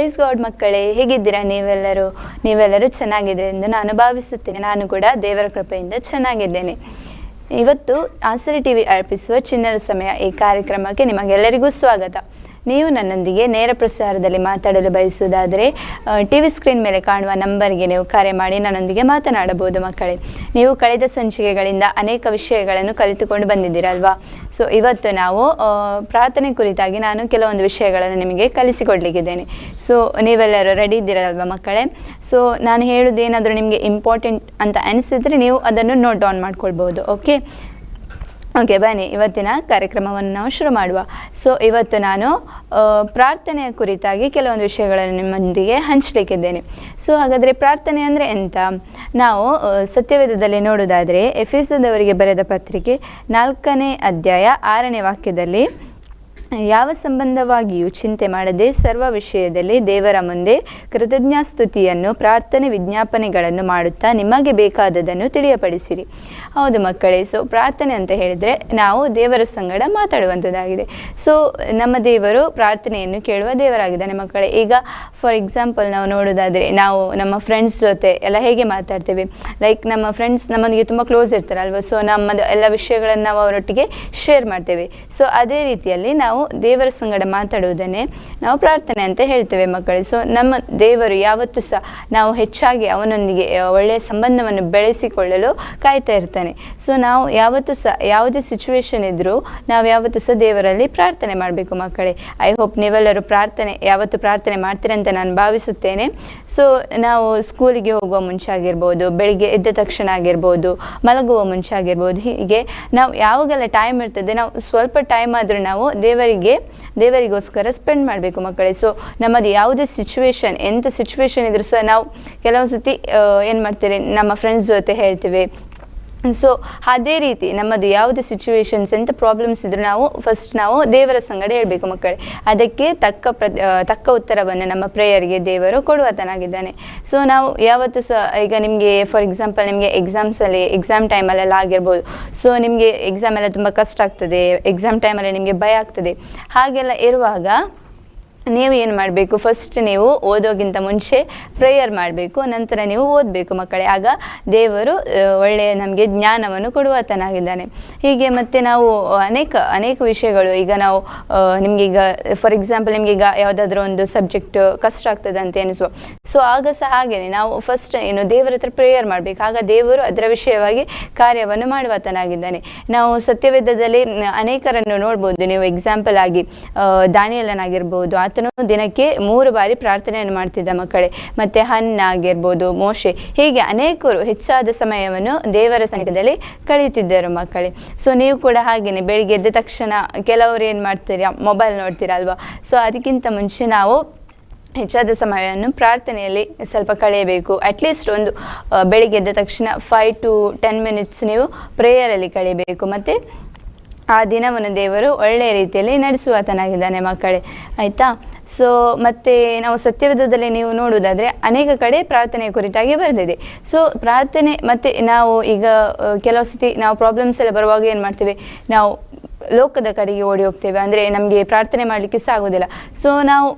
Praise God ಮಕ್ಕಳೇ, ಹೇಗಿದ್ದೀರಾ ನೀವೆಲ್ಲರೂ? ನೀವೆಲ್ಲರೂ ಚೆನ್ನಾಗಿದೆ ಎಂದು ನಾನು ಭಾವಿಸುತ್ತೇನೆ. ನಾನು ಕೂಡ ದೇವರ ಕೃಪೆಯಿಂದ ಚೆನ್ನಾಗಿದ್ದೇನೆ. ಇವತ್ತು ಆಸರಿ ಟಿವಿ ಅರ್ಪಿಸುವ ಚಿನ್ನದ ಸಮಯ ಈ ಕಾರ್ಯಕ್ರಮಕ್ಕೆ ನಿಮಗೆಲ್ಲರಿಗೂ ಸ್ವಾಗತ. ನೀವು ನನ್ನೊಂದಿಗೆ ನೇರ ಪ್ರಸಾರದಲ್ಲಿ ಮಾತಾಡಲು ಬಯಸುವುದಾದರೆ ಟಿ ವಿ ಸ್ಕ್ರೀನ್ ಮೇಲೆ ಕಾಣುವ ನಂಬರ್ಗೆ ನೀವು ಕರೆ ಮಾಡಿ ನನ್ನೊಂದಿಗೆ ಮಾತನಾಡಬಹುದು ಮಕ್ಕಳೇ. ನೀವು ಕಳೆದ ಸಂಚಿಕೆಗಳಿಂದ ಅನೇಕ ವಿಷಯಗಳನ್ನು ಕಲಿತುಕೊಂಡು ಬಂದಿದ್ದೀರಲ್ವಾ? ಸೊ, ಇವತ್ತು ನಾವು ಪ್ರಾರ್ಥನೆ ಕುರಿತಾಗಿ ನಾನು ಕೆಲವೊಂದು ವಿಷಯಗಳನ್ನು ನಿಮಗೆ ಕಲಿಸಿಕೊಡ್ಲಿಕ್ಕಿದ್ದೇನೆ. ಸೊ, ನೀವೆಲ್ಲರೂ ರೆಡಿ ಇದ್ದೀರಲ್ವಾ ಮಕ್ಕಳೇ? ಸೊ, ನಾನು ಹೇಳೋದು ಏನಾದರೂ ನಿಮಗೆ ಇಂಪಾರ್ಟೆಂಟ್ ಅಂತ ಅನಿಸಿದರೆ ನೀವು ಅದನ್ನು ನೋಟ್ ಡೌನ್ ಮಾಡ್ಕೊಳ್ಬೋದು ಓಕೆ ಓಕೆ ಬನ್ನಿ. ಇವತ್ತಿನ ಕಾರ್ಯಕ್ರಮವನ್ನು ನಾವು ಶುರು ಮಾಡುವ. ಸೊ ಇವತ್ತು ನಾನು ಪ್ರಾರ್ಥನೆಯ ಕುರಿತಾಗಿ ಕೆಲವೊಂದು ವಿಷಯಗಳನ್ನು ನಿಮ್ಮೊಂದಿಗೆ ಹಂಚಲಿಕ್ಕಿದ್ದೇನೆ. ಸೊ ಹಾಗಾದರೆ ಪ್ರಾರ್ಥನೆ ಅಂದರೆ ಎಂತ? ನಾವು ಸತ್ಯವೇದದಲ್ಲಿ ನೋಡೋದಾದರೆ ಎಫೆಸದವರಿಗೆ ಬರೆದ ಪತ್ರಿಕೆ ನಾಲ್ಕನೇ ಅಧ್ಯಾಯ ಆರನೇ ವಾಕ್ಯದಲ್ಲಿ ಯಾವ ಸಂಬಂಧವಾಗಿಯೂ ಚಿಂತೆ ಮಾಡದೆ ಸರ್ವ ವಿಷಯದಲ್ಲಿ ದೇವರ ಮುಂದೆ ಕೃತಜ್ಞಾಸ್ತುತಿಯನ್ನು ಪ್ರಾರ್ಥನೆ ವಿಜ್ಞಾಪನೆಗಳನ್ನು ಮಾಡುತ್ತಾ ನಿಮಗೆ ಬೇಕಾದದನ್ನು ತಿಳಿಯಪಡಿಸಿರಿ. ಹೌದು ಮಕ್ಕಳೇ, ಸೊ ಪ್ರಾರ್ಥನೆ ಅಂತ ಹೇಳಿದರೆ ನಾವು ದೇವರ ಸಂಗಡ ಮಾತಾಡುವಂಥದ್ದಾಗಿದೆ. ಸೊ ನಮ್ಮ ದೇವರು ಪ್ರಾರ್ಥನೆಯನ್ನು ಕೇಳುವ ದೇವರಾಗಿದ್ದಾನೆ ಮಕ್ಕಳೇ. ಈಗ ಫಾರ್ ಎಕ್ಸಾಂಪಲ್ ನಾವು ನೋಡೋದಾದರೆ ನಾವು ನಮ್ಮ ಫ್ರೆಂಡ್ಸ್ ಜೊತೆ ಎಲ್ಲ ಹೇಗೆ ಮಾತಾಡ್ತೇವೆ? ಲೈಕ್ ನಮ್ಮ ಫ್ರೆಂಡ್ಸ್ ನಮ್ಮೊಂದಿಗೆ ತುಂಬ ಕ್ಲೋಸ್ ಇರ್ತಾರಲ್ವ? ಸೊ ನಮ್ಮದು ಎಲ್ಲ ವಿಷಯಗಳನ್ನು ನಾವು ಅವರೊಟ್ಟಿಗೆ ಶೇರ್ ಮಾಡ್ತೇವೆ. ಸೊ ಅದೇ ರೀತಿಯಲ್ಲಿ ನಾವು ದೇವರ ಸಂಗಡ ಮಾತಾಡುವುದನ್ನೇ ನಾವು ಪ್ರಾರ್ಥನೆ ಅಂತ ಹೇಳ್ತೇವೆ ಮಕ್ಕಳು. ಸೊ ನಮ್ಮ ದೇವರು ಯಾವತ್ತೂ ಸಹ ನಾವು ಹೆಚ್ಚಾಗಿ ಅವನೊಂದಿಗೆ ಒಳ್ಳೆಯ ಸಂಬಂಧವನ್ನು ಬೆಳೆಸಿಕೊಳ್ಳಲು ಕಾಯ್ತಾ ಇರ್ತಾನೆ. ಸೊ ನಾವು ಯಾವತ್ತೂ ಸಹ ಯಾವುದೇ ಸಿಚುವೇಶನ್ ಇದ್ದರೂ ನಾವು ಯಾವತ್ತೂ ಸಹ ದೇವರಲ್ಲಿ ಪ್ರಾರ್ಥನೆ ಮಾಡಬೇಕು ಮಕ್ಕಳೇ. ಐ ಹೋಪ್ ನೀವೆಲ್ಲರೂ ಪ್ರಾರ್ಥನೆ, ಯಾವತ್ತು ಪ್ರಾರ್ಥನೆ ಮಾಡ್ತೀರಂತ ನಾನು ಭಾವಿಸುತ್ತೇನೆ. ಸೊ ನಾವು ಸ್ಕೂಲಿಗೆ ಹೋಗುವ ಮುಂಚೆ ಆಗಿರ್ಬೋದು, ಬೆಳಿಗ್ಗೆ ಎದ್ದ ತಕ್ಷಣ ಆಗಿರ್ಬೋದು, ಮಲಗುವ ಮುಂಚೆ ಆಗಿರ್ಬೋದು, ಹೀಗೆ ನಾವು ಯಾವಾಗೆಲ್ಲ ಟೈಮ್ ಇರ್ತದೆ, ನಾವು ಸ್ವಲ್ಪ ಟೈಮ್ ಆದರೂ ನಾವು ದೇವರಿಗೆ ದೇವರಿಗೋಸ್ಕರ ಸ್ಪೆಂಡ್ ಮಾಡಬೇಕು ಮಕ್ಕಳೇ. ಸೊ ನಮ್ಮದು ಯಾವುದೇ ಸಿಚುವೇಶನ್ ಎಂಥ ಸಿಚುವೇಶನ್ ಇದ್ರೂ ಸಹ ನಾವು ಕೆಲವೊಂದು ಸತಿ ಏನು ಮಾಡ್ತೇವೆ, ನಮ್ಮ ಫ್ರೆಂಡ್ಸ್ ಜೊತೆ ಹೇಳ್ತೀವಿ ಸೊ ಅದೇ ರೀತಿ ನಮ್ಮದು ಯಾವುದೇ ಸಿಚುವೇಶನ್ಸ್ ಎಂಥ ಪ್ರಾಬ್ಲಮ್ಸ್ ಇದ್ರೂ ನಾವು ಫಸ್ಟ್ ನಾವು ದೇವರ ಸಂಗಡ ಹೇಳಬೇಕು ಮಕ್ಕಳೇ. ಅದಕ್ಕೆ ತಕ್ಕ ಪ್ರ ತಕ್ಕ ಉತ್ತರವನ್ನು ನಮ್ಮ ಪ್ರೇಯರ್ಗೆ ದೇವರು ಕೊಡುವತನಾಗಿದ್ದಾನೆ. ಸೊ ನಾವು ಯಾವತ್ತೂ ಸಹ ಈಗ ನಿಮಗೆ ಫಾರ್ ಎಕ್ಸಾಂಪಲ್ ನಿಮಗೆ ಎಕ್ಸಾಮ್ಸಲ್ಲಿ ಎಕ್ಸಾಮ್ ಟೈಮಲ್ಲೆಲ್ಲ ಆಗಿರ್ಬೋದು. ಸೊ ನಿಮಗೆ ಎಕ್ಸಾಮ್ ಎಲ್ಲ ತುಂಬ ಕಷ್ಟ ಆಗ್ತದೆ ಎಕ್ಸಾಮ್ ಟೈಮಲ್ಲಿ ನಿಮಗೆ ಭಯ ಆಗ್ತದೆ. ಹಾಗೆಲ್ಲ ಇರುವಾಗ ನೀವು ಏನು ಮಾಡಬೇಕು? ಫಸ್ಟ್ ನೀವು ಓದೋಗಿಂತ ಮುಂಚೆ ಪ್ರೇಯರ್ ಮಾಡಬೇಕು ನಂತರ ನೀವು ಓದಬೇಕು ಮಕ್ಕಳೇ. ಆಗ ದೇವರು ಒಳ್ಳೆಯ ನಮಗೆ ಜ್ಞಾನವನ್ನು ಕೊಡುವತನಾಗಿದ್ದಾನೆ ಹೀಗೆ ಮತ್ತು ನಾವು ಅನೇಕ ಅನೇಕ ವಿಷಯಗಳು ಈಗ ನಾವು ನಿಮಗೀಗ ಫಾರ್ ಎಕ್ಸಾಂಪಲ್ ನಿಮಗೆ ಈಗ ಯಾವುದಾದ್ರೂ ಒಂದು ಸಬ್ಜೆಕ್ಟ್ ಕಷ್ಟ ಆಗ್ತದೆ ಅಂತ ಎನಿಸುವ ಸೊ ಆಗ ಸಹ ಹಾಗೇನೆ ನಾವು ಫಸ್ಟ್ ಏನು ದೇವರ ಹತ್ರ ಪ್ರೇಯರ್ ಮಾಡಬೇಕು. ಆಗ ದೇವರು ಅದರ ವಿಷಯವಾಗಿ ಕಾರ್ಯವನ್ನು ಮಾಡುವತನಾಗಿದ್ದಾನೆ ನಾವು ಸತ್ಯವೇದದಲ್ಲಿ ಅನೇಕರನ್ನು ನೋಡ್ಬೋದು. ನೀವು ಎಕ್ಸಾಂಪಲ್ ಆಗಿ ಆ, ದಾನಿಯಲನಾಗಿರ್ಬೋದು ಆತನು ದಿನಕ್ಕೆ ಮೂರು ಬಾರಿ ಪ್ರಾರ್ಥನೆಯನ್ನು ಮಾಡ್ತಿದ್ದ ಮಕ್ಕಳೇ. ಮತ್ತೆ ಹನ್ನ ಆಗಿರ್ಬೋದು, ಮೋಶೆ, ಹೀಗೆ ಅನೇಕರು ಹೆಚ್ಚಾದ ಸಮಯವನ್ನು ದೇವರ ಸಂಘದಲ್ಲಿ ಕಳೆಯುತ್ತಿದ್ದರು ಮಕ್ಕಳೇ. ಸೊ ನೀವು ಕೂಡ ಹಾಗೇನೆ ಬೆಳಿಗ್ಗೆ ಎದ್ದ ತಕ್ಷಣ ಕೆಲವರು ಏನು ಮಾಡ್ತೀರಾ? ಮೊಬೈಲ್ ನೋಡ್ತೀರಾ ಅಲ್ವಾ? ಸೊ ಅದಕ್ಕಿಂತ ಮುಂಚೆ ನಾವು ಹೆಚ್ಚಾದ ಸಮಯವನ್ನು ಪ್ರಾರ್ಥನೆಯಲ್ಲಿ ಸ್ವಲ್ಪ ಕಳೆಯಬೇಕು. ಅಟ್ಲೀಸ್ಟ್ ಒಂದು ಬೆಳಿಗ್ಗೆ ಎದ್ದ ತಕ್ಷಣ ಫೈವ್ ಟು ಟೆನ್ ಮಿನಿಟ್ಸ್ ನೀವು ಪ್ರೇಯರಲ್ಲಿ ಕಳೆಯಬೇಕು. ಮತ್ತು ಆ ದಿನವನ್ನು ದೇವರು ಒಳ್ಳೆಯ ರೀತಿಯಲ್ಲಿ ನಡೆಸುವತನಾಗಿದ್ದಾನೆ ಮಕ್ಕಳೇ, ಆಯಿತಾ? ಸೊ ಮತ್ತೆ ನಾವು ಸತ್ಯವೇದದಲ್ಲಿ ನೀವು ನೋಡುವುದಾದರೆ ಅನೇಕ ಕಡೆ ಪ್ರಾರ್ಥನೆಯ ಕುರಿತಾಗಿ ಬರೆದಿದೆ. ಸೊ ಪ್ರಾರ್ಥನೆ ಮತ್ತು ನಾವು ಈಗ ಕೆಲವು ಸತಿ ನಾವು ಪ್ರಾಬ್ಲಮ್ಸ್ ಎಲ್ಲ ಬರುವಾಗ ಏನು ಮಾಡ್ತೀವಿ? ನಾವು ಲೋಕದ ಕಡೆಗೆ ಓಡಿ ಹೋಗ್ತೇವೆ. ಅಂದರೆ ನಮಗೆ ಪ್ರಾರ್ಥನೆ ಮಾಡಲಿಕ್ಕೆ ಸಹ ಆಗೋದಿಲ್ಲ ಸೊ ನಾವು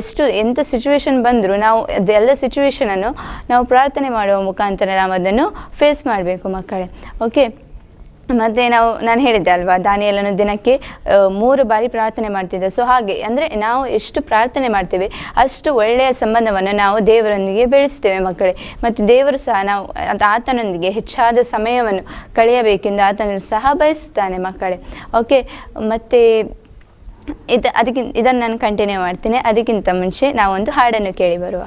ಎಷ್ಟು ಎಂಥ ಸಿಚುವೇಶನ್ ಬಂದರೂ ನಾವು ಅದೆಲ್ಲ ಸಿಚುವೇಶನನ್ನು ನಾವು ಪ್ರಾರ್ಥನೆ ಮಾಡುವ ಮುಖಾಂತರ ನಾವು ಅದನ್ನು ಫೇಸ್ ಮಾಡಬೇಕು ಮಕ್ಕಳೇ. ಓಕೆ ಮತ್ತು ನಾವು, ನಾನು ಹೇಳಿದ್ದೆ ಅಲ್ವಾ ದಾನಿಯಲ್ಲನ್ನು ದಿನಕ್ಕೆ ಮೂರು ಬಾರಿ ಪ್ರಾರ್ಥನೆ ಮಾಡ್ತಿದ್ದೆ. ಸೊ ಹಾಗೆ, ಅಂದರೆ ನಾವು ಎಷ್ಟು ಪ್ರಾರ್ಥನೆ ಮಾಡ್ತೇವೆ, ಅಷ್ಟು ಒಳ್ಳೆಯ ಸಂಬಂಧವನ್ನು ನಾವು ದೇವರೊಂದಿಗೆ ಬೆಳೆಸ್ತೇವೆ ಮಕ್ಕಳೇ. ಮತ್ತು ದೇವರು ಸಹ ನಾವು ಆತನೊಂದಿಗೆ ಹೆಚ್ಚಾದ ಸಮಯವನ್ನು ಕಳೆಯಬೇಕೆಂದು ಆತನನ್ನು ಸಹ ಬಯಸುತ್ತಾನೆ ಮಕ್ಕಳೇ. ಓಕೆ ಮತ್ತು ಇದು, ಅದಕ್ಕಿಂತ, ಇದನ್ನು ನಾನು ಕಂಟಿನ್ಯೂ ಮಾಡ್ತೇನೆ. ಅದಕ್ಕಿಂತ ಮುಂಚೆ ನಾವೊಂದು ಹಾಡನ್ನು ಕೇಳಿ ಬರುವ.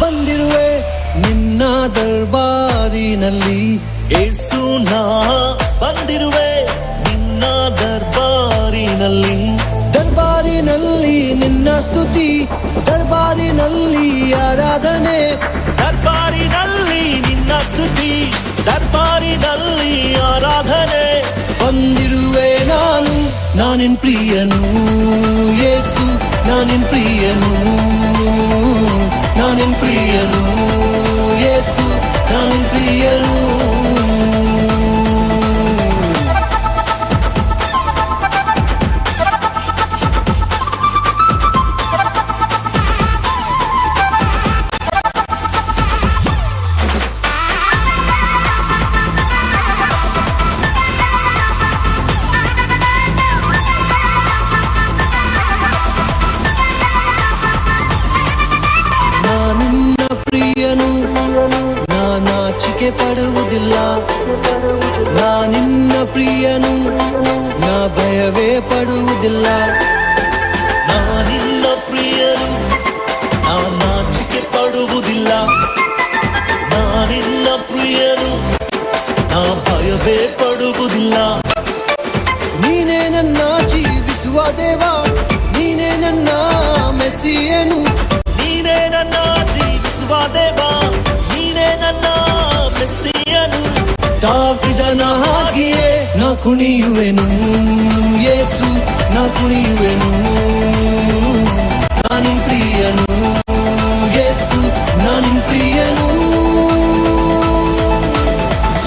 ಬಂದಿರುವೆ ನಿನ್ನ ದರ್ಬಾರಿನಲ್ಲಿ. ಏಸು ಬಂದಿರುವೆ ನಿನ್ನ ದರ್ಬಾರಿನಲ್ಲಿ. ದರ್ಬಾರಿನಲ್ಲಿ ನಿನ್ನ ಸ್ತುತಿ, ದರ್ಬಾರಿನಲ್ಲಿ ಆರಾಧನೆ. ದರ್ಬಾರಿನಲ್ಲಿ ನಿನ್ನ ಸ್ತುತಿ, ದರ್ಬಾರಿನಲ್ಲಿ ಬಾರಿನಲ್ಲಿ ಆರಾಧನೆ. ಬಂದಿರುವೆ ನಾನು, ನಾನಿನ್ ಪ್ರಿಯನು ಯೇಸು ನಾನಿನ್ ಪ್ರಿಯನು ನಾನಿನ್ ಪ್ರಿಯನು ಯೇಸು ನಾನಿನ್ ಪ್ರಿಯನು ದಾವಿದನ ಹಾಗೆಯೇ ನಾ ಕುಣಿಯುವೆನು. ಯೇಸು, ನಾ ಕುಣಿಯುವೆನು. ನಾನು ಪ್ರಿಯನು. ಯೇಸು ನಾನು ಪ್ರಿಯನು.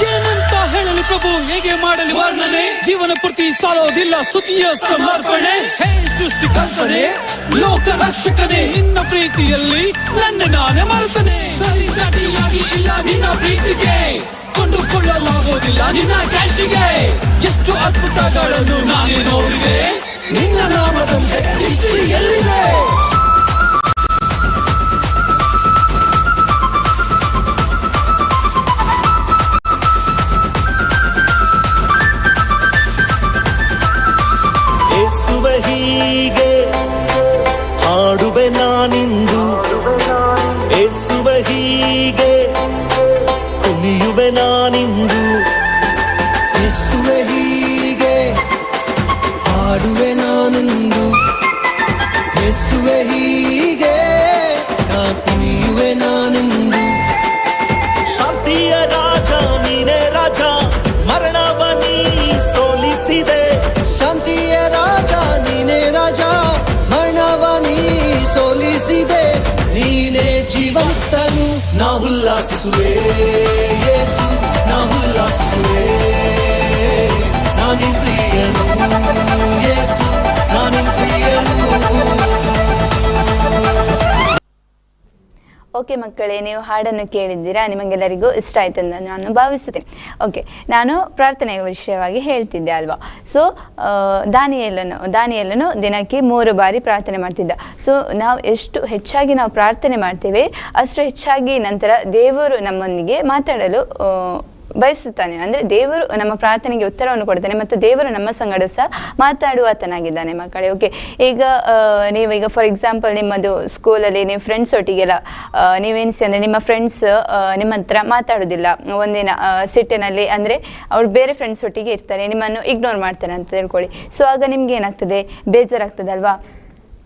ಏನಂತ ಹೇಳಲಿ ಪ್ರಭು, ಹೇಗೆ ಮಾಡಲು ವರ್ಣನೆ? ಜೀವನ ಪೂರ್ತಿ ಸಾಲೋದಿಲ್ಲ, ಸ್ತುತಿಯ ಸಮರ್ಪಣೆ. ಹೇ ಸೃಷ್ಟಿಕರ್ತನೆ ಲೋಕ ರಕ್ಷಕನೇ, ನಿನ್ನ ಪ್ರೀತಿಯಲ್ಲಿ ನನ್ನ ನಾನೇ ಮರೆತನೆ. ಸರಿ ಸರಿಯಾಗಿ ಇಲ್ಲ ನಿನ್ನ ಪ್ರೀತಿಗೆ. ಕೊಂಡುಕೊಳ್ಳಲಾಗೋದಿಲ್ಲ ನಿನ್ನ ಕ್ಯಾಶಿಗೆ ಎಷ್ಟು ಅದ್ಭುತಗಳನ್ನು ನಾನೇ ನೋಡಿದೆ. ನಿನ್ನ ನಾಮದಂತೆ ಹಿಸ್ಟರಿ ಎಲ್ಲಿದೆ? ಏಸುವೆ ಹೀಗೆ ಉಲ್ಲಾಸಿಸುವೆ ಯೇಸು ಓಕೆ ಮಕ್ಕಳೇ, ನೀವು ಹಾಡನ್ನು ಕೇಳಿದ್ದೀರಾ? ನಿಮಗೆಲ್ಲರಿಗೂ ಇಷ್ಟ ಆಯ್ತು ಅಂತ ನಾನು ಭಾವಿಸುತ್ತೇನೆ. ಓಕೆ ನಾನು ಪ್ರಾರ್ಥನೆಯ ವಿಷಯವಾಗಿ ಹೇಳ್ತಿದ್ದೆ ಅಲ್ವಾ? ಸೊ ದಾನಿಯಲ್ಲನು ದಾನಿಯಲ್ಲನು ದಿನಕ್ಕೆ ಮೂರು ಬಾರಿ ಪ್ರಾರ್ಥನೆ ಮಾಡ್ತಿದ್ದ. ಸೊ ನಾವು ಎಷ್ಟು ಹೆಚ್ಚಾಗಿ ನಾವು ಪ್ರಾರ್ಥನೆ ಮಾಡ್ತೇವೆ, ಅಷ್ಟು ಹೆಚ್ಚಾಗಿ ನಂತರ ದೇವರು ನಮ್ಮೊಂದಿಗೆ ಮಾತಾಡಲು ಬಯಸುತ್ತಾನೆ. ಅಂದರೆ ದೇವರು ನಮ್ಮ ಪ್ರಾರ್ಥನೆಗೆ ಉತ್ತರವನ್ನು ಕೊಡ್ತಾನೆ ಮತ್ತು ದೇವರು ನಮ್ಮ ಸಂಗಡ ಸಹ ಮಾತಾಡುವಾತನಾಗಿದ್ದಾನೆ ಮಕ್ಕಳೇ. ಓಕೆ ಈಗ ನೀವು ಈಗ ಫಾರ್ ಎಕ್ಸಾಂಪಲ್ ನಿಮ್ಮದು ಸ್ಕೂಲಲ್ಲಿ ನೀವು ಫ್ರೆಂಡ್ಸ್ ಒಟ್ಟಿಗೆಲ್ಲ ನೀವೇನಿಸಿ ಅಂದರೆ ನಿಮ್ಮ ಫ್ರೆಂಡ್ಸ್ ನಿಮ್ಮ ಹತ್ರ ಮಾತಾಡೋದಿಲ್ಲ. ಒಂದಿನ ಸಿಟ್ಟಿನಲ್ಲಿ ಅಂದರೆ ಅವ್ರು ಬೇರೆ ಫ್ರೆಂಡ್ಸ್ ಒಟ್ಟಿಗೆ ಇರ್ತಾರೆ. ನಿಮ್ಮನ್ನು ಇಗ್ನೋರ್ ಮಾಡ್ತಾರೆ ಅಂತ ತಿಳ್ಕೊಳ್ಳಿ. ಸೊ ಆಗ ನಿಮ್ಗೆ ಏನಾಗ್ತದೆ? ಬೇಜಾರಾಗ್ತದಲ್ವಾ?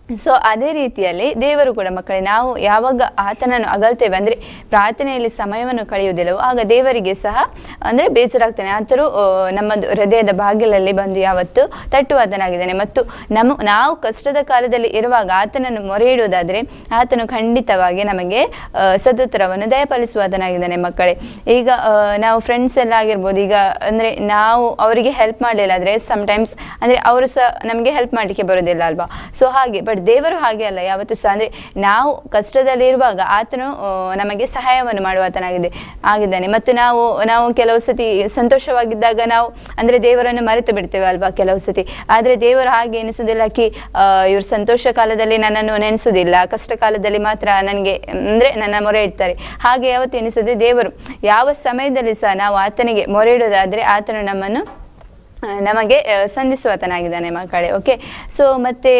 ಸೊ ಅದೇ ರೀತಿಯಲ್ಲಿ ದೇವರು ಕೂಡ ಮಕ್ಕಳೇ, ನಾವು ಯಾವಾಗ ಆತನನ್ನು ಅಗಲ್ತೇವೆ ಅಂದರೆ ಪ್ರಾರ್ಥನೆಯಲ್ಲಿ ಸಮಯವನ್ನು ಕಳೆಯುವುದಿಲ್ಲವೋ, ಆಗ ದೇವರಿಗೆ ಸಹ ಅಂದರೆ ಬೇಜಾರಾಗ್ತಾನೆ. ಆತರೂ ನಮ್ಮ ಹೃದಯದ ಬಾಗಿಲಲ್ಲಿ ಬಂದು ಯಾವತ್ತು ತಟ್ಟುವಾತನಾಗಿದ್ದಾನೆ ಮತ್ತು ನಮ್ಮ ನಾವು ಕಷ್ಟದ ಕಾಲದಲ್ಲಿ ಇರುವಾಗ ಆತನನ್ನು ಮೊರೆ ಇಡುವುದಾದರೆ ಆತನು ಖಂಡಿತವಾಗಿ ನಮಗೆ ಸದುತ್ತರವನ್ನು ದಯಪಾಲಿಸುವಾತನಾಗಿದ್ದಾನೆ ಮಕ್ಕಳೇ. ಈಗ ನಾವು ಫ್ರೆಂಡ್ಸ್ ಎಲ್ಲ ಆಗಿರ್ಬೋದು, ಈಗ ಅಂದರೆ ನಾವು ಅವರಿಗೆ ಹೆಲ್ಪ್ ಮಾಡಲಿಲ್ಲ ಆದರೆ ಸಮ್ಟೈಮ್ಸ್ ಅಂದರೆ ಅವರು ಸಹ ನಮಗೆ ಹೆಲ್ಪ್ ಮಾಡಲಿಕ್ಕೆ ಬರೋದಿಲ್ಲ ಅಲ್ವಾ? ಸೊ ಹಾಗೆ ದೇವರು ಹಾಗೆ ಅಲ್ಲ. ಯಾವತ್ತು ಸಹ ಅಂದರೆ ನಾವು ಕಷ್ಟದಲ್ಲಿರುವಾಗ ಆತನು ನಮಗೆ ಸಹಾಯವನ್ನು ಮಾಡುವಾತನಾಗಿದೆ, ಆಗಿದ್ದಾನೆ. ಮತ್ತು ನಾವು ನಾವು ಕೆಲವು ಸತಿ ಸಂತೋಷವಾಗಿದ್ದಾಗ ನಾವು, ಅಂದರೆ ದೇವರನ್ನು ಮರೆತು ಬಿಡ್ತೇವೆ ಅಲ್ವಾ ಕೆಲವು ಸತಿ. ಆದರೆ ದೇವರು ಹಾಗೆ ಎನಿಸುವುದಿಲ್ಲ ಕಿ ಇವ್ರ ಸಂತೋಷ ಕಾಲದಲ್ಲಿ ನನ್ನನ್ನು ನೆನೆಸುವುದಿಲ್ಲ. ಕಷ್ಟ ಕಾಲದಲ್ಲಿ ಮಾತ್ರ ನನಗೆ, ಅಂದರೆ ನನ್ನ ಮೊರೆ ಇಡ್ತಾರೆ. ಹಾಗೆ ಯಾವತ್ತು ಎನಿಸದೆ ದೇವರು, ಯಾವ ಸಮಯದಲ್ಲಿ ಸಹ ನಾವು ಆತನಿಗೆ ಮೊರೆ ಇಡೋದಾದರೆ ಆತನು ನಮ್ಮನ್ನು ನಮಗೆ ಸಂಧಿಸುವಾತನಾಗಿದ್ದಾನೆ ಮಕ್ಕಳೇ ಓಕೆ ಸೊ ಮತ್ತೆ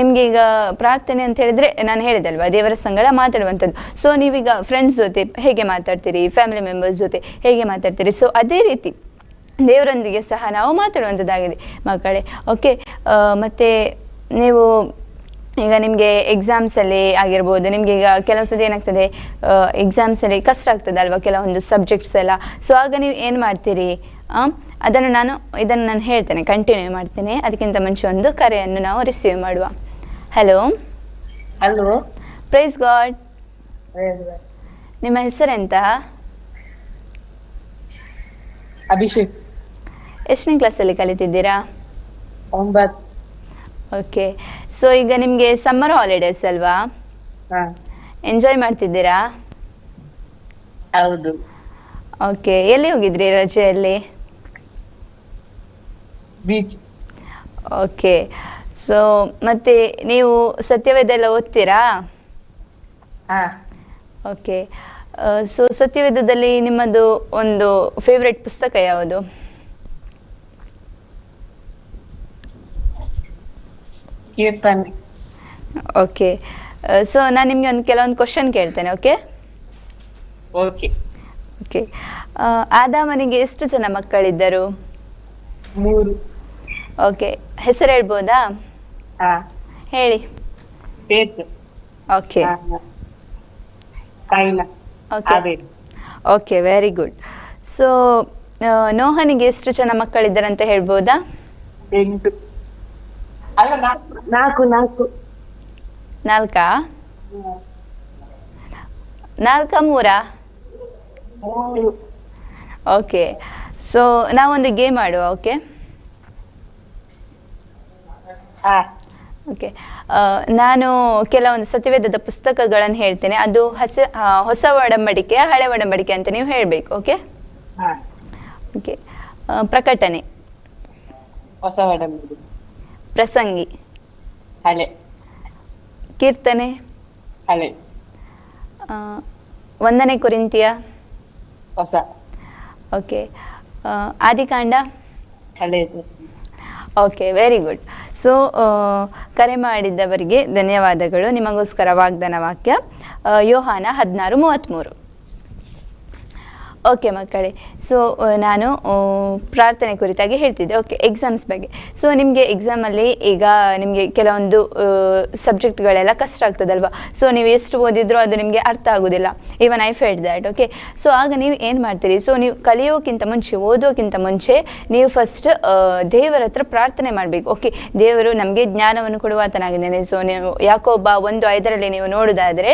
ನಿಮಗೆ ಈಗ ಪ್ರಾರ್ಥನೆ ಅಂತ ಹೇಳಿದ್ರೆ ನಾನು ಹೇಳಿದಲ್ವಾ, ದೇವರ ಸಂಗಡ ಮಾತಾಡುವಂಥದ್ದು. ಸೊ ನೀವೀಗ ಫ್ರೆಂಡ್ಸ್ ಜೊತೆ ಹೇಗೆ ಮಾತಾಡ್ತೀರಿ ಫ್ಯಾಮಿಲಿ ಮೆಂಬರ್ಸ್ ಜೊತೆ ಹೇಗೆ ಮಾತಾಡ್ತೀರಿ? ಸೊ ಅದೇ ರೀತಿ ದೇವರೊಂದಿಗೆ ಸಹ ನಾವು ಮಾತಾಡುವಂಥದ್ದಾಗಿದೆ. ಮಕ್ಕಳೇ ಓಕೆ ಮತ್ತು ನೀವು ಈಗ ನಿಮಗೆ ಎಕ್ಸಾಮ್ಸಲ್ಲಿ ಆಗಿರ್ಬೋದು, ನಿಮಗೆ ಈಗ ಕೆಲವು ಸತಿ ಏನಾಗ್ತದೆ ಎಕ್ಸಾಮ್ಸಲ್ಲಿ ಕಷ್ಟ ಆಗ್ತದೆ ಅಲ್ವಾ ಕೆಲವೊಂದು ಸಬ್ಜೆಕ್ಟ್ಸ್ ಎಲ್ಲ? ಸೊ ಆಗ ನೀವು ಏನು ಮಾಡ್ತೀರಿ? ಅದನ್ನು ನಾನು ಇದನ್ನು ನಾನು ಹೇಳ್ತೇನೆ ಕಂಟಿನ್ಯೂ ಮಾಡ್ತೇನೆ. ಅದಕ್ಕಿಂತ ಮುಂಚೆ ಒಂದು ಕರೆಯನ್ನು ನಾವು ರಿಸೀವ್ ಮಾಡುವ. ಹಲೋ ಹಲೋ ಪ್ರೈಸ್ ಗಾಡ್ ನಿಮ್ಮ ಹೆಸರೆಂತ? ಅಭಿಷೇಕ್. ಎಷ್ಟನೇ ಕ್ಲಾಸಲ್ಲಿ ಕಲಿತಿದ್ದೀರಾ? ಒಂಬತ್ತು ಓಕೆ ಸೊ ಈಗ ನಿಮಗೆ ಸಮ್ಮರ್ ಹಾಲಿಡೇಸ್ ಅಲ್ವಾ? ಎಂಜಾಯ್ ಮಾಡ್ತಿದ್ದೀರಾ? ಹೌದು. ಓಕೆ ಎಲ್ಲಿ ಹೋಗಿದ್ರಿ ರಜೆಯಲ್ಲಿ? ಬೀಚ್ ಓಕೆ ಸೊ ಮತ್ತೆ ನೀವು ಸತ್ಯವೇದ ಎಲ್ಲ ಓದ್ತೀರಾ ಓಕೆ ಸೊ ಸತ್ಯವೇದದಲ್ಲಿ ನಿಮ್ಮದು ಒಂದು ಫೇವ್ರೆಟ್ ಪುಸ್ತಕ ಯಾವುದು? ಓಕೆ ಸೊ ನಾನು ನಿಮಗೆ ಒಂದು ಕೆಲವೊಂದು ಕ್ವಶನ್ ಕೇಳ್ತೇನೆ ಓಕೆ ಓಕೆ ಓಕೆ ಆದಾಮನಿಗೆ ಎಷ್ಟು ಜನ ಮಕ್ಕಳಿದ್ದರು? ಮೂರು. ಓಕೆ ಹೆಸರು ಹೇಳ್ಬೋದಾ? ಹಾ ಹೇಳಿ. Okay. Okay. Okay very good so ನೋಹನಿಗೆ ಎಷ್ಟು ಜನ ಮಕ್ಕಳಿದ್ದಾರಂತ ಹೇಳ್ಬೋದಾ? ಎಂಟು. ಅಲ್ಲ ನಾಲ್ಕು. ನಾಲ್ಕು ನಾಲ್ಕು. ನಾಲ್ಕಾ? ನಾಲ್ಕ ಮೂರಾ? ಓಕೆ. ಸೊ ನಾವೊಂದು ಗೇಮ್ ಆಡುವ ಓಕೆ? ಓಕೆ. ನಾನು ಕೆಲವೊಂದು ಸತ್ಯವೇದದ ಪುಸ್ತಕಗಳನ್ನು ಹೇಳ್ತೇನೆ. ಅದು ಹಸ ಹೊಸ ಒಡಂಬಡಿಕೆ ಹಳೆ ಒಡಂಬಡಿಕೆ ಅಂತ ನೀವು ಹೇಳಬೇಕು ಓಕೆ? ಓಕೆ. ಪ್ರಕಟಣೆ. ಹೊಸ ಒಡಂಬಡಿಕೆ. ಪ್ರಸಂಗಿ. ಹಳೆ. ಕೀರ್ತನೆ. ಹಳೆ. ಆ, ಒಂದನೇ ಕುರಿಂತಿಯ. ಹೊಸ. ಓಕೆ. ಆದಿಕಾಂಡ. ಹಳೇದು ಓಕೆ ವೆರಿ ಗುಡ್ ಸೊ ಕರೆ ಮಾಡಿದ್ದವರಿಗೆ ಧನ್ಯವಾದಗಳು. ನಿಮಗೋಸ್ಕರ ವಾಗ್ದಾನ ವಾಕ್ಯ. ಯೋಹಾನ ಹದಿನಾರು ಮೂವತ್ತ್ಮೂರು. ಓಕೆ ಮಕ್ಕಳೇ. ಸೊ ನಾನು ಪ್ರಾರ್ಥನೆ ಕುರಿತಾಗಿ ಹೇಳ್ತಿದ್ದೆ. ಓಕೆ ಎಕ್ಸಾಮ್ಸ್ ಬಗ್ಗೆ. ಸೊ ನಿಮಗೆ ಎಕ್ಸಾಮಲ್ಲಿ ಈಗ ನಿಮಗೆ ಕೆಲವೊಂದು ಸಬ್ಜೆಕ್ಟ್ಗಳೆಲ್ಲ ಕಷ್ಟ ಆಗ್ತದಲ್ವಾ? ಸೊ ನೀವು ಎಷ್ಟು ಓದಿದ್ರೂ ಅದು ನಿಮಗೆ ಅರ್ಥ ಆಗೋದಿಲ್ಲ. Even I felt that okay so ಆಗ ನೀವು ಏನು ಮಾಡ್ತೀರಿ? ಸೊ ನೀವು ಕಲಿಯೋಕ್ಕಿಂತ ಮುಂಚೆ, ಓದೋಕ್ಕಿಂತ ಮುಂಚೆ ನೀವು ಫಸ್ಟ್ ದೇವರ ಹತ್ರ ಪ್ರಾರ್ಥನೆ ಮಾಡಬೇಕು. ಓಕೆ ದೇವರು ನಮಗೆ ಜ್ಞಾನವನ್ನು ಕೊಡುವಾತನಾಗಿದ್ದಾನೆ. ಸೊ ನೀವು ಯಾಕೊಬ್ಬ ಒಂದು ಐದರಲ್ಲಿ ನೀವು ನೋಡೋದಾದರೆ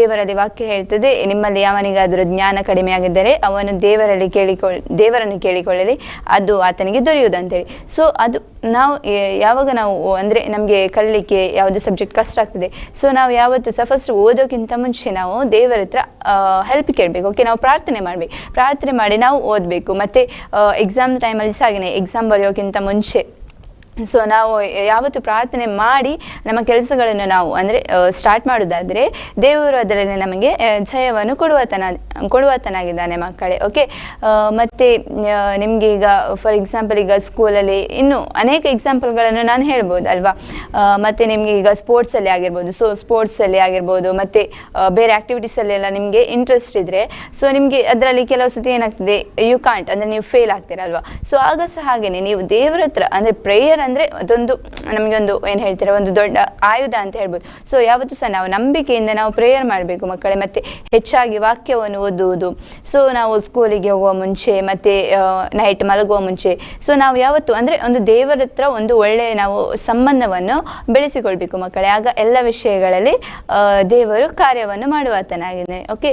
ದೇವರಲ್ಲಿ ವಾಕ್ಯ ಹೇಳ್ತದೆ, ನಿಮ್ಮಲ್ಲಿ ಯಾವನಿಗಾದರೂ ಜ್ಞಾನ ಕಡಿಮೆ ಆಗಿದ್ದರೆ ಅವನು ದೇವರಲ್ಲಿ ಕೇಳಿಕೊಳ್ಳ ದೇವರನ್ನು ಕೇಳಿಕೊಳ್ಳಲಿ ಅದು ಆತನಿಗೆ ದೊರೆಯುವುದಂತೇಳಿ. ಸೊ ಅದು ನಾವು ಯಾವಾಗ ನಾವು ಅಂದರೆ ನಮಗೆ ಕಲಿಕ್ಕೆ ಯಾವುದು ಸಬ್ಜೆಕ್ಟ್ ಕಷ್ಟ ಆಗ್ತದೆ. ಸೊ ನಾವು ಯಾವತ್ತು ಸಹ ಫಸ್ಟ್ ಓದೋಕ್ಕಿಂತ ಮುಂಚೆ ನಾವು ದೇವರ ಹತ್ರ ಹೆಲ್ಪ್ ಕೇಳಬೇಕು. ಓಕೆ ನಾವು ಪ್ರಾರ್ಥನೆ ಮಾಡಬೇಕು. ಪ್ರಾರ್ಥನೆ ಮಾಡಿ ನಾವು ಓದಬೇಕು. ಮತ್ತು ಎಕ್ಸಾಮ್ ಟೈಮಲ್ಲಿ ಸಹ ಎಕ್ಸಾಮ್ ಬರೆಯೋಕ್ಕಿಂತ ಮುಂಚೆ. ಸೊ ನಾವು ಯಾವತ್ತು ಪ್ರಾರ್ಥನೆ ಮಾಡಿ ನಮ್ಮ ಕೆಲಸಗಳನ್ನು ನಾವು ಅಂದರೆ ಸ್ಟಾರ್ಟ್ ಮಾಡೋದಾದರೆ ದೇವರು ಅದರಲ್ಲಿ ನಮಗೆ ಜಯವನ್ನು ಕೊಡುವತನ, ಕೊಡುವತನಾಗಿದ್ದಾನೆ ಮಕ್ಕಳೇ ಓಕೆ ಮತ್ತು ನಿಮಗೆ ಈಗ ಫಾರ್ ಎಕ್ಸಾಂಪಲ್ ಈಗ ಸ್ಕೂಲಲ್ಲಿ ಇನ್ನೂ ಅನೇಕ ಎಕ್ಸಾಂಪಲ್ಗಳನ್ನು ನಾನು ಹೇಳ್ಬೋದು ಅಲ್ವಾ? ಮತ್ತು ನಿಮಗೆ ಈಗ ಸ್ಪೋರ್ಟ್ಸಲ್ಲಿ ಆಗಿರ್ಬೋದು ಸೊ ಸ್ಪೋರ್ಟ್ಸಲ್ಲಿ ಆಗಿರ್ಬೋದು, ಮತ್ತು ಬೇರೆ ಆ್ಯಕ್ಟಿವಿಟೀಸಲ್ಲೆಲ್ಲ ನಿಮಗೆ ಇಂಟ್ರೆಸ್ಟ್ ಇದ್ದರೆ ಸೊ ನಿಮಗೆ ಅದರಲ್ಲಿ ಕೆಲವು ಸತಿ ಏನಾಗ್ತದೆ ಯು ಕಾಂಟ್ ಅಂದರೆ ನೀವು ಫೇಲ್ ಆಗ್ತೀರಲ್ವಾ? ಸೊ ಆಗ ಸಹ ಹಾಗೆಯೇ ನೀವು ದೇವರ ಹತ್ರ ಅಂದರೆ ಪ್ರೇಯರ್ ಅಂದರೆ ಅದೊಂದು, ನಮಗೆ ಒಂದು ಏನು ಹೇಳ್ತೀರಾ, ಒಂದು ದೊಡ್ಡ ಆಯುಧ ಅಂತ ಹೇಳ್ಬೋದು. ಸೊ ಯಾವತ್ತು ಸಹ ನಾವು ನಂಬಿಕೆಯಿಂದ ನಾವು ಪ್ರೇಯರ್ ಮಾಡಬೇಕು ಮಕ್ಕಳೇ, ಮತ್ತು ಹೆಚ್ಚಾಗಿ ವಾಕ್ಯವನ್ನು ಓದುವುದು. ಸೊ ನಾವು ಸ್ಕೂಲಿಗೆ ಹೋಗುವ ಮುಂಚೆ, ಮತ್ತು ನೈಟ್ ಮಲಗುವ ಮುಂಚೆ. ಸೊ ನಾವು ಯಾವತ್ತು, ಅಂದರೆ ಒಂದು ದೇವರ ಹತ್ರ ಒಂದು ಒಳ್ಳೆಯ ನಾವು ಸಂಬಂಧವನ್ನು ಬೆಳೆಸಿಕೊಳ್ಬೇಕು ಮಕ್ಕಳೇ. ಆಗ ಎಲ್ಲ ವಿಷಯಗಳಲ್ಲಿ ದೇವರು ಕಾರ್ಯವನ್ನು ಮಾಡುವಾತನಾಗಿದ್ದಾನೆ ಓಕೆ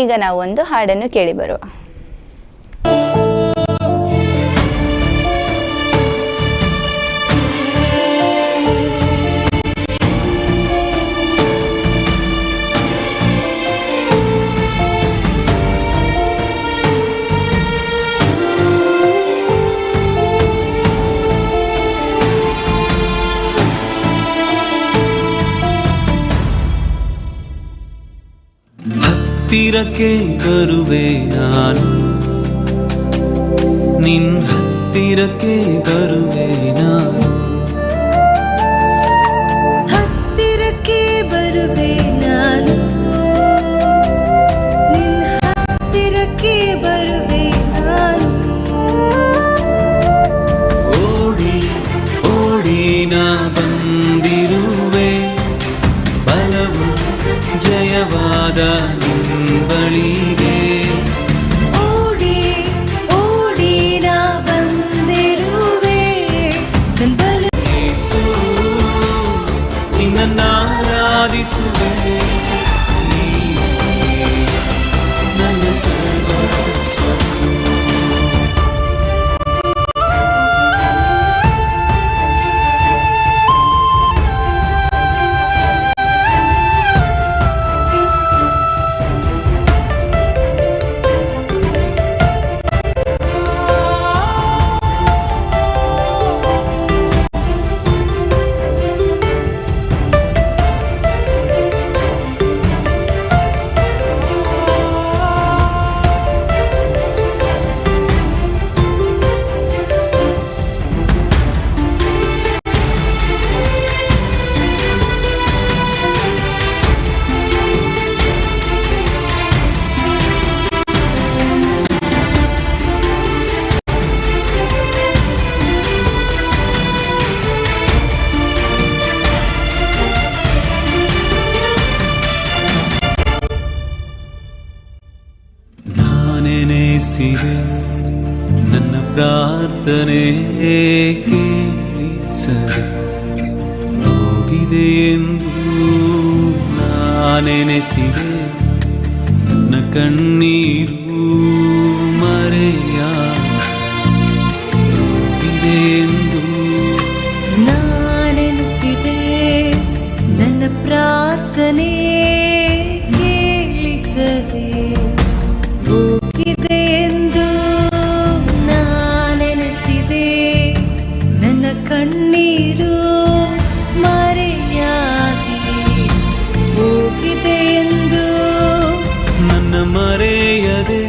ಈಗ ನಾವು ಒಂದು ಹಾಡನ್ನು ಕೇಳಿ ಬರುವ ಹತ್ತಿರಕ್ಕೆ ಬರುವೆ ನಾನು ನಿನ್ ಹತ್ತಿರಕ್ಕೆ ಬರುವೆ ನಾನು ಪ್ರಾರ್ಥನೆ ಕೇಳಿಸದೆ ಹೋಗಿದೆ ಎಂದು ನಾನೆನೆಸಿದೆ. ನನ್ನ ಕಣ್ಣೀರು கைவிடாதே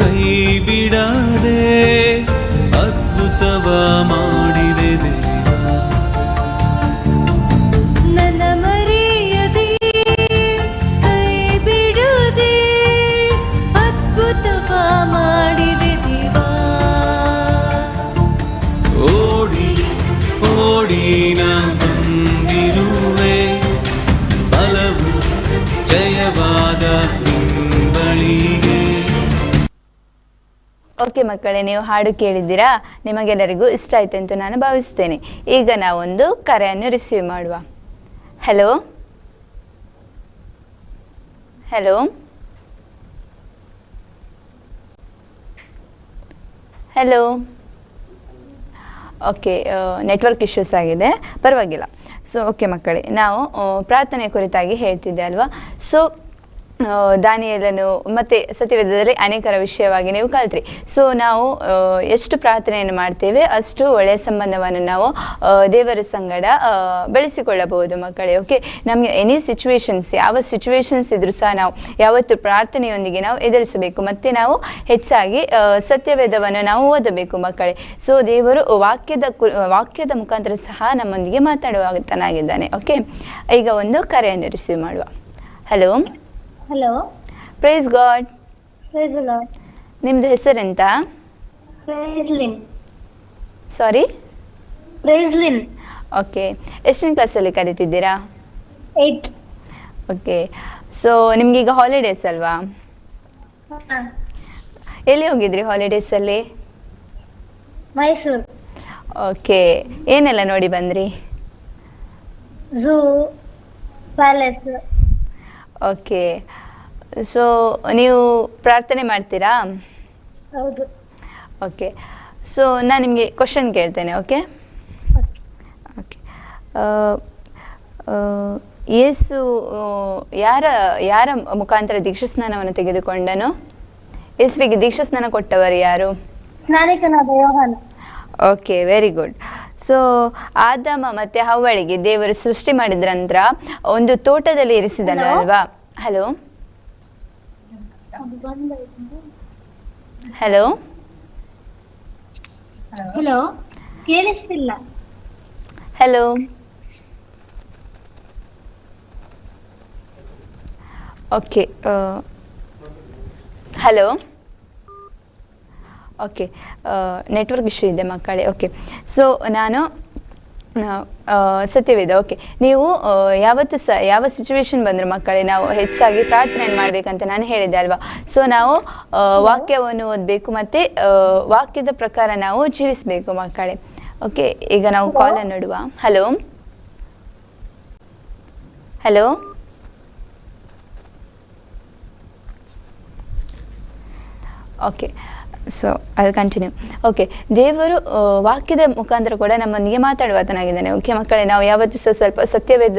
கைவிடாதே அற்புதவமா? ಓಕೆ ಮಕ್ಕಳೇ, ನೀವು ಹಾಡು ಕೇಳಿದ್ದೀರಾ? ನಿಮಗೆಲ್ಲರಿಗೂ ಇಷ್ಟ ಆಯ್ತು ಅಂತ ನಾನು ಭಾವಿಸ್ತೇನೆ. ಈಗ ನಾವೊಂದು ಕರೆಯನ್ನು ರಿಸೀವ್ ಮಾಡುವ. Hello hello hello okay network issues ಆಗಿದೆ. ಪರವಾಗಿಲ್ಲ. ಸೊ ಓಕೆ ಮಕ್ಕಳೇ, ನಾವು ಪ್ರಾರ್ಥನೆ ಕುರಿತಾಗಿ ಹೇಳ್ತಿದ್ದೆ ಅಲ್ವಾ? ಸೊ ದಾನಿಯಲನು ಮತ್ತೆ ಸತ್ಯವೇದದಲ್ಲಿ ಅನೇಕರ ವಿಷಯವಾಗಿ ನೀವು ಕಲ್ತ್ರಿ. ಸೊ ನಾವು ಎಷ್ಟು ಪ್ರಾರ್ಥನೆಯನ್ನು ಮಾಡ್ತೇವೆ, ಅಷ್ಟು ಒಳ್ಳೆಯ ಸಂಬಂಧವನ್ನು ನಾವು ದೇವರ ಸಂಗಡ ಬೆಳೆಸಿಕೊಳ್ಳಬಹುದು ಮಕ್ಕಳೇ ಓಕೆ ನಮಗೆ ಎನಿ ಸಿಚುವೇಶನ್ಸ್ ಯಾವ ಸಿಚುವೇಶನ್ಸ್ ಇದ್ರೂ ಸಹ ನಾವು, ಯಾವತ್ತು ಪ್ರಾರ್ಥನೆಯೊಂದಿಗೆ ನಾವು ಎದುರಿಸಬೇಕು. ಮತ್ತೆ ನಾವು ಹೆಚ್ಚಾಗಿ ಸತ್ಯವೇದವನ್ನು ನಾವು ಓದಬೇಕು ಮಕ್ಕಳೇ. ಸೊ ದೇವರು ವಾಕ್ಯದ ವಾಕ್ಯದ ಮುಖಾಂತರ ಸಹ ನಮ್ಮೊಂದಿಗೆ ಮಾತಾಡುವಾತನಾಗಿದ್ದಾನೆ ಓಕೆ ಈಗ ಒಂದು ಕರೆಯನ್ನು ರಿಸೀವ್ ಮಾಡುವ. Hello hello. Praise God praise God ನಿಮ್ದು ಹೆಸರೆಂತ ಪ್ರೈಸ್ಲಿನ್ ಸಾರಿ ಪ್ರೈಸ್ಲಿನ್ ಓಕೆ ಎಷ್ಟನೇ ಕ್ಲಾಸಲ್ಲಿ ಕಲಿತಿದ್ದೀರಾ? ಏಟ್ ಓಕೆ ಸೊ ನಿಮ್ಗೀಗ ಹಾಲಿಡೇಸ್ ಅಲ್ವಾ? ಎಲ್ಲಿ ಹೋಗಿದ್ರಿ ಹಾಲಿಡೇಸಲ್ಲಿ ಮೈಸೂರು. ಓಕೆ ಏನೆಲ್ಲ ನೋಡಿ ಬಂದ್ರಿ? ಝೂ ಪ್ಯಾಲೇಸ್ ಓಕೆ ಸೊ ನೀವು ಪ್ರಾರ್ಥನೆ ಮಾಡ್ತೀರಾ? ಹೌದು. ಓಕೆ ಸೊ ನಾನು ನಿಮಗೆ ಕ್ವಶನ್ ಕೇಳ್ತೇನೆ ಓಕೆ ಓಕೆ ಯೇಸು ಯಾರ ಯಾರ ಮುಖಾಂತರ ದೀಕ್ಷಾಸ್ನಾನವನ್ನು ತೆಗೆದುಕೊಂಡನು? ಯೇಸುವಿಗೆ ದೀಕ್ಷಾಸ್ನಾನ ಕೊಟ್ಟವರು ಯಾರು? ಸ್ನಾನಿಕನಾದ Yohana. Okay very good so Adama ಮತ್ತೆ ಹವ್ವಳಿಗೆ ದೇವರು ಸೃಷ್ಟಿ ಮಾಡಿದ ನಂತರ ಒಂದು ತೋಟದಲ್ಲಿ ಇರಿಸಿದಲ್ಲ ಅಲ್ವಾ ಹಲೋ ಹಲೋ ಹಲೋ ಕೇಳಿಸ್ತಿಲ್ಲ hello okay hello okay network issue ಇದೆ ಮಕ್ಕಳೇ. ಓಕೆ ಸೊ ನಾನು ಸತ್ಯವೇದ. ಓಕೆ ನೀವು ಯಾವತ್ತು ಸಹ ಯಾವ ಸಿಚುವೇಶನ್ ಬಂದರೂ ಮಕ್ಕಳೇ ನಾವು ಹೆಚ್ಚಾಗಿ ಪ್ರಾರ್ಥನೆ ಮಾಡಬೇಕಂತ ನಾನು ಹೇಳಿದೆ ಅಲ್ವಾ? ಸೊ ನಾವು ವಾಕ್ಯವನ್ನು ಓದಬೇಕು ಮತ್ತು ವಾಕ್ಯದ ಪ್ರಕಾರ ನಾವು ಜೀವಿಸಬೇಕು ಮಕ್ಕಳೇ. ಓಕೆ ಈಗ ನಾವು ಕಾಲನ್ನು ನೋಡುವ. ಹಲೋ ಹಲೋ ಓಕೆ ಸೊ ಅದು ಕಂಟಿನ್ಯೂ ಓಕೆ ದೇವರು ವಾಕ್ಯದ ಮುಖಾಂತರ ಕೂಡ ನಮ್ಮೊಂದಿಗೆ ಮಾತಾಡುವಾತನಾಗಿದ್ದಾನೆ. ಓಕೆ, ಮಕ್ಕಳೇ, ನಾವು ಯಾವತ್ತೂ ಸಹ ಸ್ವಲ್ಪ ಸತ್ಯವೇದ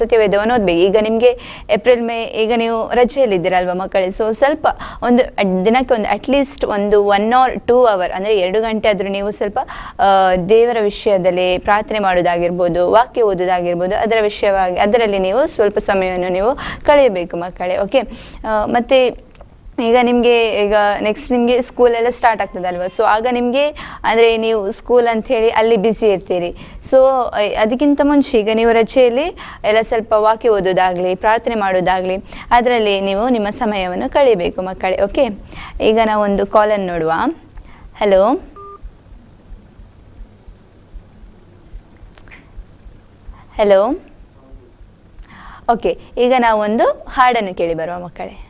ಸತ್ಯವೇದವನ್ನು ಓದಬೇಕು. ಈಗ ನಿಮಗೆ ಏಪ್ರಿಲ್, ಮೇ, ಈಗ ನೀವು ರಜೆಯಲ್ಲಿದ್ದೀರಲ್ವ ಮಕ್ಕಳೇ? ಸೊ ಸ್ವಲ್ಪ ಒಂದು ದಿನಕ್ಕೆ ಒಂದು ಅಟ್ಲೀಸ್ಟ್ ಒಂದು ಒನ್ ಆರ್ ಟೂ ಅವರ್ ಅಂದರೆ ಎರಡು ಗಂಟೆ ಆದರೂ ನೀವು ಸ್ವಲ್ಪ ದೇವರ ವಿಷಯದಲ್ಲಿ ಪ್ರಾರ್ಥನೆ ಮಾಡೋದಾಗಿರ್ಬೋದು ವಾಕ್ಯ ಓದೋದಾಗಿರ್ಬೋದು ಅದರ ವಿಷಯವಾಗಿ, ಅದರಲ್ಲಿ ನೀವು ಸ್ವಲ್ಪ ಸಮಯವನ್ನು ನೀವು ಕಳೆಯಬೇಕು ಮಕ್ಕಳೇ. ಓಕೆ ಮತ್ತು ಈಗ ನಿಮಗೆ ಈಗ ನೆಕ್ಸ್ಟ್ ನಿಮಗೆ ಸ್ಕೂಲೆಲ್ಲ ಸ್ಟಾರ್ಟ್ ಆಗ್ತದಲ್ವ? ಸೊ ಆಗ ನಿಮಗೆ ಅಂದರೆ ನೀವು ಸ್ಕೂಲ್ ಅಂತ ಹೇಳಿ ಅಲ್ಲಿ ಬ್ಯುಸಿ ಇರ್ತೀರಿ. ಸೊ ಅದಕ್ಕಿಂತ ಮುಂಚೆ ಈಗ ನೀವು ರಜೆಯಲ್ಲಿ ಎಲ್ಲ ಸ್ವಲ್ಪ ವಾಕ್ಯ ಓದೋದಾಗಲಿ, ಪ್ರಾರ್ಥನೆ ಮಾಡೋದಾಗಲಿ, ಅದರಲ್ಲಿ ನೀವು ನಿಮ್ಮ ಸಮಯವನ್ನು ಕಳಿಬೇಕು ಮಕ್ಕಳೇ ಓಕೆ ಈಗ ನಾವೊಂದು ಕಾಲನ್ನು ನೋಡುವ. ಹಲೋ ಹಲೋ ಓಕೆ ಈಗ ನಾವೊಂದು ಹಾಡನ್ನು ಕೇಳಿ ಬರುವ ಮಕ್ಕಳೇ.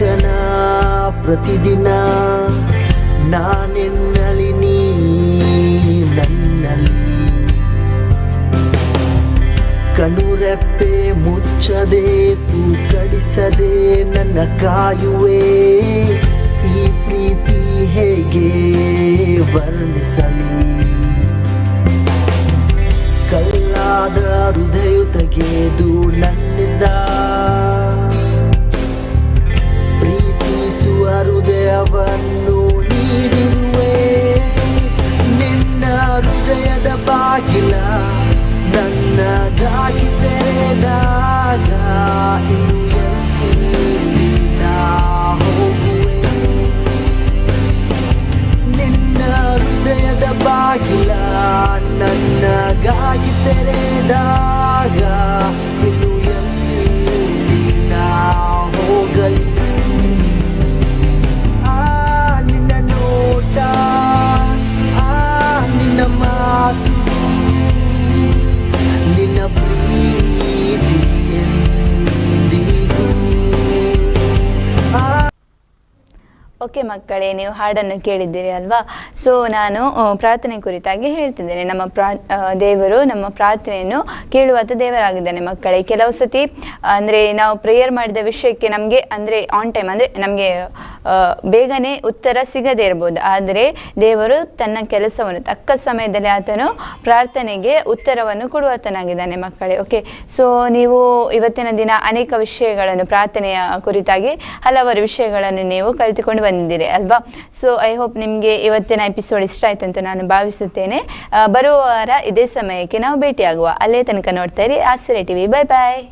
ಕ್ಷಣ ಪ್ರತಿದಿನ. ನಾನೆನ್ನಲಿ ನೀ ನನ್ನಲ್ಲಿ. ಕಣುರೆಪ್ಪೆ ಮುಚ್ಚದೆ, ತೂಕಡಿಸದೆ ನನ್ನ ಕಾಯುವೆ. ಈ ಪ್ರೀತಿ ಹೇಗೆ ವರ್ಣಿಸಲಿ? ಕಲ್ಲಾದ ಹೃದಯ ತೆಗೆದು ನನ್ನಿಂದ. ಹೃದಯವನ್ನು ನೀಡಿರುವೆ. ನಿನ್ನ ಹೃದಯದ ಬಾಗಿಲ ನನ್ನದಾಗಿ ತೆರೆದಾಗ ನಾ ಮಕ್ಕಳೇ, ನೀವು ಹಾಡನ್ನು ಕೇಳಿದ್ದೀರಿ ಅಲ್ವಾ? ಸೊ ನಾನು ಪ್ರಾರ್ಥನೆ ಕುರಿತಾಗಿ ಹೇಳ್ತಿದ್ದೇನೆ. ನಮ್ಮ ಪ್ರಾ ದೇವರು ನಮ್ಮ ಪ್ರಾರ್ಥನೆಯನ್ನು ಕೇಳುವಂಥ ದೇವರಾಗಿದ್ದಾನೆ ಮಕ್ಕಳೇ. ಕೆಲವು ಸತಿ, ಅಂದರೆ, ನಾವು ಪ್ರೇಯರ್ ಮಾಡಿದ ವಿಷಯಕ್ಕೆ ನಮಗೆ, ಅಂದರೆ ಆನ್ ಟೈಮ್ ಅಂದರೆ, ನಮಗೆ ಬೇಗನೆ ಉತ್ತರ ಸಿಗದೇ ಇರಬಹುದು ಆದರೆ ದೇವರು ತನ್ನ ಕೆಲಸವನ್ನು, ತಕ್ಕ ಸಮಯದಲ್ಲಿ ಆತನು ಪ್ರಾರ್ಥನೆಗೆ ಉತ್ತರವನ್ನು ಕೊಡುವತನಾಗಿದ್ದಾನೆ ಮಕ್ಕಳೇ. ಓಕೆ ಸೊ ನೀವು ಇವತ್ತಿನ ದಿನ ಅನೇಕ ವಿಷಯಗಳನ್ನು, ಪ್ರಾರ್ಥನೆಯ ಕುರಿತಾಗಿ ಹಲವಾರು ವಿಷಯಗಳನ್ನು ನೀವು ಕಲಿತುಕೊಂಡು ಬಂದಿದ್ದೀರಿ, ಅಲ್ವಾ? ಸೊ ಐ ಹೋಪ್ ನಿಮಗೆ ಇವತ್ತಿನ ಎಪಿಸೋಡ್ ಇಷ್ಟ ಆಯ್ತು ಅಂತ ನಾನು ಭಾವಿಸುತ್ತೇನೆ. ಬರುವ ವಾರ ಇದೇ ಸಮಯಕ್ಕೆ ನಾವು ಭೇಟಿಯಾಗುವ. ಅಲ್ಲೇ ತನಕ ನೋಡ್ತಾ ಇರಿ. ಆಸರೆ ಟಿವಿ. ಬಾಯ್ ಬಾಯ್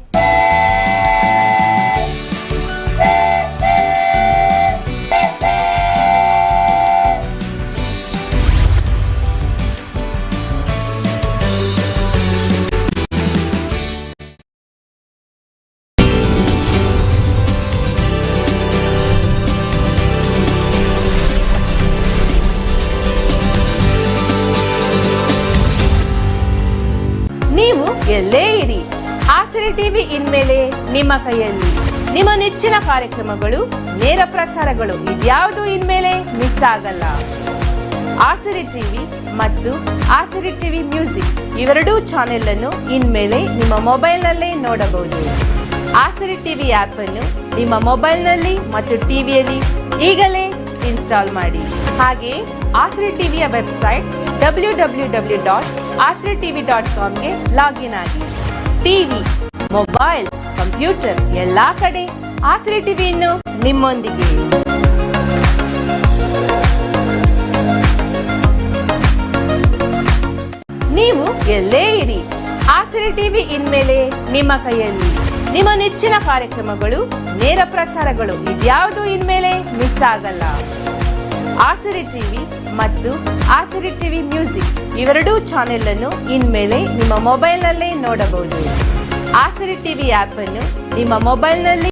ಟಿವಿ ಇನ್ಮೇಲೆ ನಿಮ್ಮ ಕೈಯಲ್ಲಿ ನಿಮ್ಮ ನೆಚ್ಚಿನ ಕಾರ್ಯಕ್ರಮಗಳು, ನೇರ ಪ್ರಸಾರಗಳು ಇದ್ಯಾವುದು ಇನ್ಮೇಲೆ ಮಿಸ್ ಆಗಲ್ಲ. ಆಸರಿ ಟಿವಿ ಮತ್ತು ಆಸರಿ ಟಿವಿ ಮ್ಯೂಸಿಕ್ ಇವೆರಡೂ ಚಾನೆಲ್ ಅನ್ನು ಇನ್ಮೇಲೆ ನಿಮ್ಮ ಮೊಬೈಲ್ನಲ್ಲೇ ನೋಡಬಹುದು. ಆಸರಿ ಟಿವಿ ಆಪ್ ಅನ್ನು ನಿಮ್ಮ ಮೊಬೈಲ್ನಲ್ಲಿ ಮತ್ತು ಟಿವಿಯಲ್ಲಿ ಈಗಲೇ ಇನ್ಸ್ಟಾಲ್ ಮಾಡಿ. ಹಾಗೆ ಆಸರಿ ಟಿವಿಯ website W W W dot Asari TV dot ಕಾಮ್ಗೆ login ಆಗಿ. ಟಿವಿ ಮೊಬೈಲ್ ಕಂಪ್ಯೂಟರ್ ಎಲ್ಲಾ ಕಡೆ. ಆಸರೆ ಟಿವಿಯನ್ನು ನಿಮ್ಮೊಂದಿಗೆ. ನೀವು ಎಲ್ಲೇ ಇರಿ, ಆಸರೆ ಟಿವಿ ಇನ್ಮೇಲೆ ನಿಮ್ಮ ಕೈಯಲ್ಲಿ. ನಿಮ್ಮ ನೆಚ್ಚಿನ ಕಾರ್ಯಕ್ರಮಗಳು, ನೇರ ಪ್ರಸಾರಗಳು ಇದ್ಯಾವುದು ಇನ್ಮೇಲೆ ಮಿಸ್ ಆಗಲ್ಲ. ಆಸರಿ ಟಿವಿ ಮತ್ತು ಆಸರಿ ಟಿವಿ ಮ್ಯೂಸಿಕ್ ಇವೆರಡೂ ಚಾನೆಲ್ ಅನ್ನು ಇನ್ಮೇಲೆ ನಿಮ್ಮ ಮೊಬೈಲ್ನಲ್ಲೇ ನೋಡಬಹುದು. ಆಸರೆ ಟಿವಿ ಆಪ್ ಅನ್ನು ನಿಮ್ಮ ಮೊಬೈಲ್ನಲ್ಲಿ